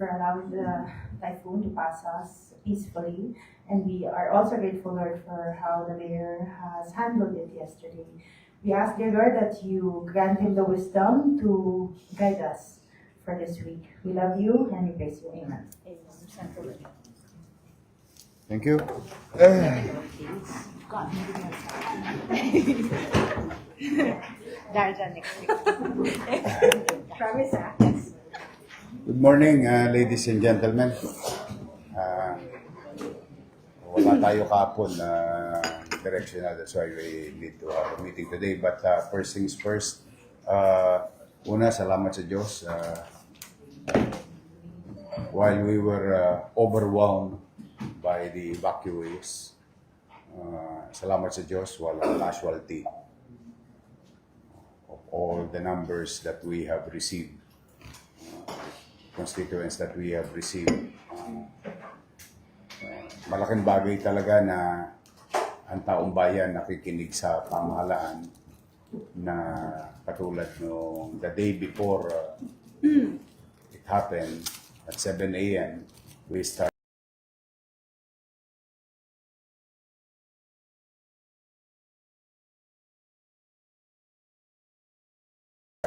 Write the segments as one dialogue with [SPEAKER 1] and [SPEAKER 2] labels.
[SPEAKER 1] Thank you for allowing the typhoon to pass us peacefully. And we are also grateful, Lord, for how the mayor has handled it yesterday. We ask, dear Lord, that you grant him the wisdom to guide us for this week. We love you and we praise you. Amen.
[SPEAKER 2] Thank you.
[SPEAKER 3] Darja next week.
[SPEAKER 1] Promise, ah?
[SPEAKER 2] Morning, uh, ladies and gentlemen. Uh, wala tayo kahapon na directional, that's why we need to have a meeting today. But uh, first things first, uh, una, salamat sa Diyos. Uh, while we were uh, overwhelmed by the evacuees, uh, salamat sa Diyos, walang casualty of all the numbers that we have received constituents that we have received. Uh, malaking bagay talaga na ang taong bayan nakikinig sa pamahalaan na katulad nung the day before uh, it happened at 7 a.m. we start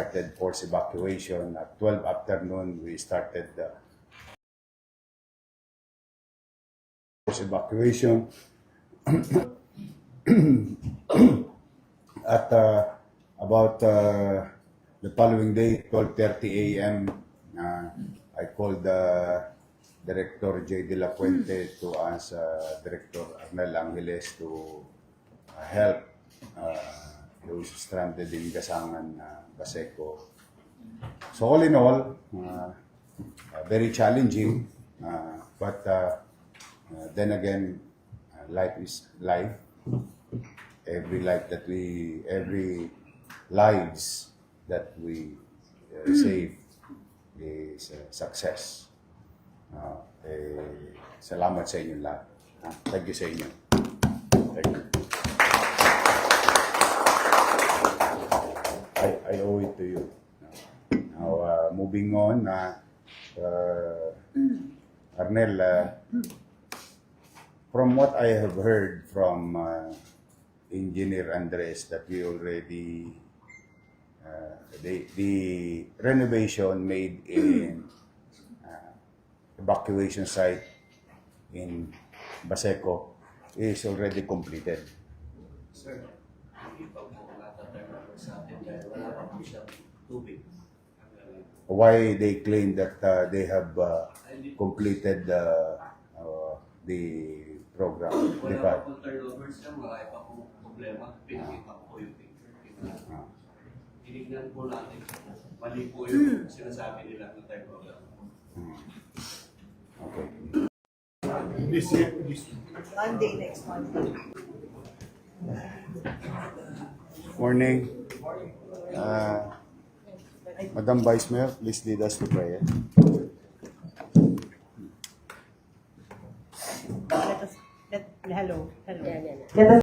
[SPEAKER 2] started force evacuation. At 12 afternoon, we started the force evacuation. At uh, about uh, the following day, 12.30 a.m., uh, I called the Director J. De La Puente to ask uh, Director Arnel Angeles to uh, help uh, those stranded in Gasangan, uh, Baseco. So all in all, uh, uh, very challenging, uh, but uh, uh, then again, uh, life is life. Every life that we, every lives that we uh, save is a success. Uh, eh, salamat sa inyo lahat. Ah, thank you sa inyo. Thank you. I, I owe it to you. Now, uh, moving on, uh, uh, Arnel, uh, from what I have heard from uh, Engineer Andres that we already, uh, the, the renovation made in uh, evacuation site in Baseco is already completed.
[SPEAKER 4] Sir, hindi pa po natatanong sa atin dahil wala pa po siyang tubig.
[SPEAKER 2] Why they claim that uh, they have uh, completed uh, uh, the program.
[SPEAKER 4] Wala pa po turnover sir, marami pa po problema. Pinakita ko po yung picture.
[SPEAKER 2] Ah.
[SPEAKER 4] Tinignan po natin. Mali po yung sinasabi nila na turnover.
[SPEAKER 2] Okay.
[SPEAKER 3] Monday next Monday.
[SPEAKER 2] Morning. Uh, Madam Vice Mayor, please lead us to prayer. Let us, let, hello, hello. Yeah, yeah, yeah. Let us